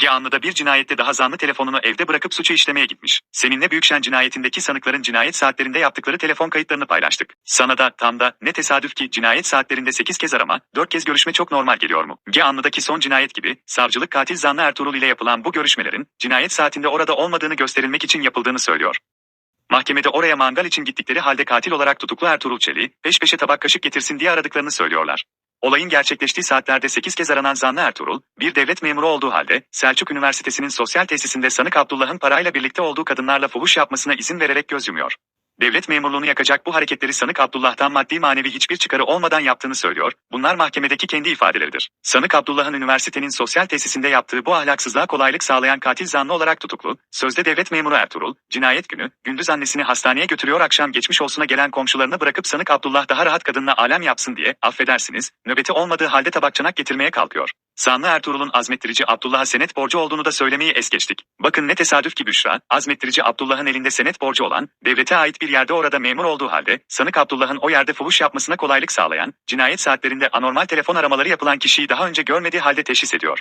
Geanlı'da bir cinayette daha zanlı telefonunu evde bırakıp suçu işlemeye gitmiş. Seninle Büyükşen cinayetindeki sanıkların cinayet saatlerinde yaptıkları telefon kayıtlarını paylaştık. Sana da tam da ne tesadüf ki cinayet saatlerinde 8 kez arama, 4 kez görüşme çok normal geliyor mu? Geanlı'daki son cinayet gibi savcılık katil zanlı Ertuğrul ile yapılan bu görüşmelerin cinayet saatinde orada olmadığını gösterilmek için yapıldığını söylüyor. Mahkemede oraya mangal için gittikleri halde katil olarak tutuklu Ertuğrul Çelik'i peş peşe tabak kaşık getirsin diye aradıklarını söylüyorlar. Olayın gerçekleştiği saatlerde 8 kez aranan zanlı Ertuğrul, bir devlet memuru olduğu halde Selçuk Üniversitesi'nin sosyal tesisinde sanık Abdullah'ın parayla birlikte olduğu kadınlarla fuhuş yapmasına izin vererek göz yumuyor. Devlet memurluğunu yakacak bu hareketleri sanık Abdullah'tan maddi manevi hiçbir çıkarı olmadan yaptığını söylüyor. Bunlar mahkemedeki kendi ifadeleridir. Sanık Abdullah'ın üniversitenin sosyal tesisinde yaptığı bu ahlaksızlığa kolaylık sağlayan katil zanlı olarak tutuklu. Sözde devlet memuru Ertuğrul, cinayet günü, gündüz annesini hastaneye götürüyor akşam geçmiş olsuna gelen komşularını bırakıp sanık Abdullah daha rahat kadınla alem yapsın diye, affedersiniz, nöbeti olmadığı halde tabak çanak getirmeye kalkıyor. Zanlı Ertuğrul'un azmettirici Abdullah'a senet borcu olduğunu da söylemeyi es geçtik. Bakın ne tesadüf ki Büşra, azmettirici Abdullah'ın elinde senet borcu olan, devlete ait bir yerde orada memur olduğu halde, sanık Abdullah'ın o yerde fuhuş yapmasına kolaylık sağlayan, cinayet saatlerinde anormal telefon aramaları yapılan kişiyi daha önce görmediği halde teşhis ediyor.